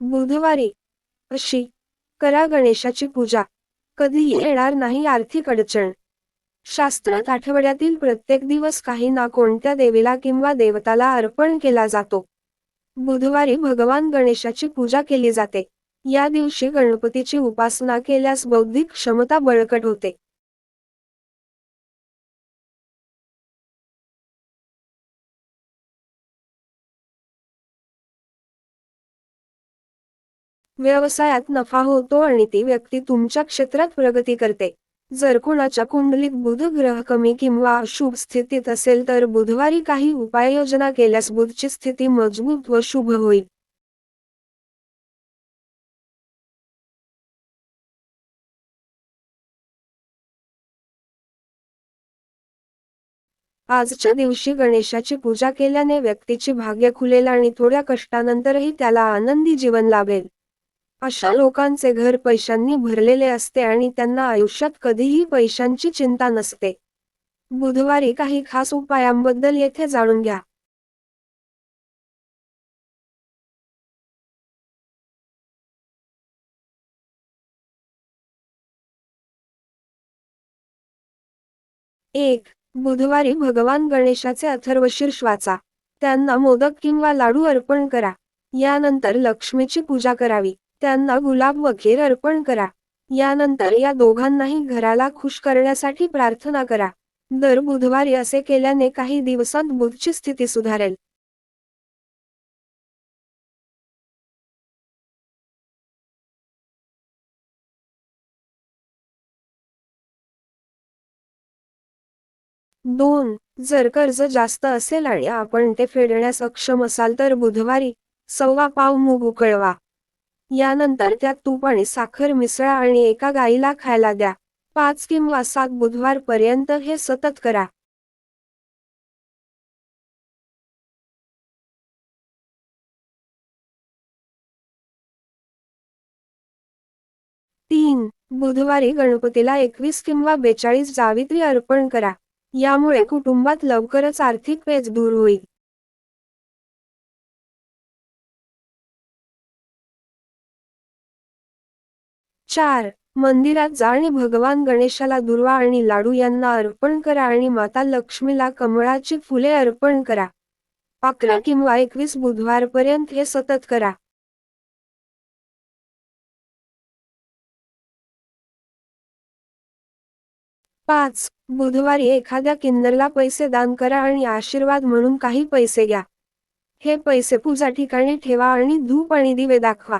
बुधवारी अशी करा गणेशाची पूजा. कधीही येणार नाही आर्थिक अडचण. शास्त्रात आठवड्यातील प्रत्येक दिवस काही ना कोणत्या देवीला किंवा देवताला अर्पण केला जातो. बुधवारी भगवान गणेशाची पूजा केली जाते. या दिवशी गणपतीची उपासना केल्यास बौद्धिक क्षमता बळकट होते. व्यवसायात नफा होतो आणि ती व्यक्ती तुमच्या क्षेत्रात प्रगती करते. जर कोणाच्या कुंडलीत बुध ग्रह कमी किंवा अशुभ स्थितीत असेल तर बुधवारी काही उपाययोजना केल्यास बुधची स्थिती मजबूत व शुभ होईल. आजच्या दिवशी गणेशाची पूजा केल्याने व्यक्तीची भाग्य खुलेल आणि थोड्या कष्टानंतरही त्याला आनंदी जीवन लाभेल. अशा लोकांचे घर पैशांनी भरलेले असते आणि त्यांना आयुष्यात कधीही पैशांची चिंता नसते. बुधवारी काही खास उपायांबद्दल येथे जाणून घ्या. एक बुधवारी भगवान गणेशाचे अथर्वशीर्ष वाचा. त्यांना मोदक किंवा लाडू अर्पण करा. यानंतर लक्ष्मीची पूजा करावी. त्यांना गुलाब व अर्पण करा. यानंतर या दोघांनाही घराला खुश करण्यासाठी प्रार्थना करा. दर बुधवारी असे केल्याने काही दिवसांत बुधची स्थिती सुधारेल. दोन जर कर्ज जास्त असेल आणि आपण ते फेडण्यास अक्षम असाल तर बुधवारी सव्वा पाव मूग उकळवा. यानंतर त्यात तूप आणि साखर मिसळा आणि एका गाईला खायला द्या. पाच किंवा सात बुधवार पर्यंत हे सतत करा. तीन बुधवारी गणपतीला एकवीस किंवा बेचाळीस जावित्री अर्पण करा. यामुळे कुटुंबात लवकरच आर्थिक पेच दूर होईल. चार मंदिरात जा आणि भगवान गणेशाला दुर्वा आणि लाडू यांना अर्पण करा आणि माता लक्ष्मीला कमळाची फुले अर्पण करा. अकरा किंवा एकवीस बुधवारपर्यंत हे सतत करा. पाच बुधवारी एखाद्या किन्नरला पैसे दान करा आणि आशीर्वाद म्हणून काही पैसे घ्या. हे पैसे पूजा ठिकाणी ठेवा आणि धूप आणि दिवे दाखवा.